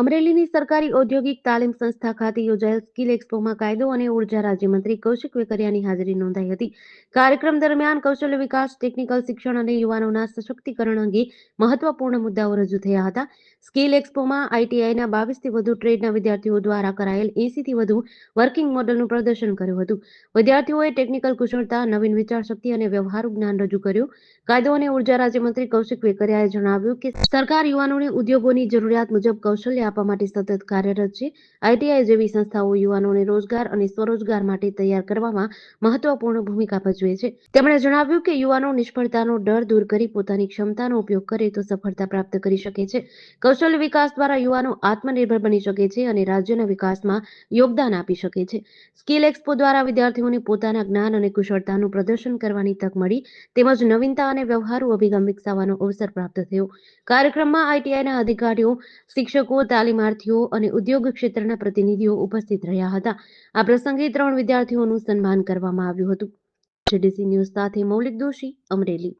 અમરેલીની સરકારી ઔદ્યોગિક તાલીમ સંસ્થા ખાતે યોજાયેલ સ્કિલ એક્સપોમાં કાયદો અને ઊર્જા રાજ્યમંત્રી કૌશિક વેકરિયાની હાજરી નોંધાઈ હતી. કાર્યક્રમ દરમિયાન કૌશલ્ય વિકાસ, ટેકનિકલ શિક્ષણ અને યુવાનોના સશક્તિકરણ અંગે મહત્વપૂર્ણ મુદ્દાઓ રજૂ થયા હતા. સ્કિલ એક્સપોમાં આઈટીઆઈના બાવીસથી વધુ ટ્રેડના વિદ્યાર્થીઓ દ્વારા કરાયેલ એસીથી વધુ વર્કિંગ મોડલનું પ્રદર્શન કર્યું હતું. વિદ્યાર્થીઓએ ટેકનિકલ કુશળતા, નવીન વિચાર શક્તિ અને વ્યવહારુ જ્ઞાન રજૂ કર્યું. કાયદો અને ઊર્જા રાજ્યમંત્રી કૌશિક વેકરિયાએ જણાવ્યું કે સરકાર યુવાનોને ઉદ્યોગોની જરૂરિયાત મુજબ કૌશલ્ય આપવા માટે સતત કાર્યરત છે. આઈટીઆઈ જેવી સંસ્થાઓ યુવાનોને રોજગાર અને સ્વરોજગાર માટે તૈયાર કરવામાં મહત્વપૂર્ણ ભૂમિકા ભજવે છે. તેમણે જણાવ્યું કે યુવાનો નિષ્ફળતાનો ડર દૂર કરી પોતાની ક્ષમતાનો ઉપયોગ કરે તો સફળતા પ્રાપ્ત કરી શકે છે. કૌશલ્ય વિકાસ દ્વારા યુવાનો આત્મનિર્ભર બની શકે છે અને રાજ્યના વિકાસમાં યોગદાન આપી શકે છે. સ્કિલ એક્સપો દ્વારા વિદ્યાર્થીઓને પોતાના જ્ઞાન અને કુશળતાનું પ્રદર્શન કરવાની તક મળી, તેમજ નવીનતા અને વ્યવહારુ અભિગમ વિકસાવવાનો અવસર પ્રાપ્ત થયો. કાર્યક્રમમાં આઈટીઆઈના અધિકારીઓ, શિક્ષકો તાલીમાર્થીઓ અને ઉદ્યોગ ક્ષેત્રના પ્રતિનિધિઓ ઉપસ્થિત રહ્યા હતા. આ પ્રસંગે ત્રણ વિદ્યાર્થીઓનું સન્માન કરવામાં આવ્યું હતું. જેડીસી ન્યૂઝ સાથે મૌલિક દોશી અમરેલી.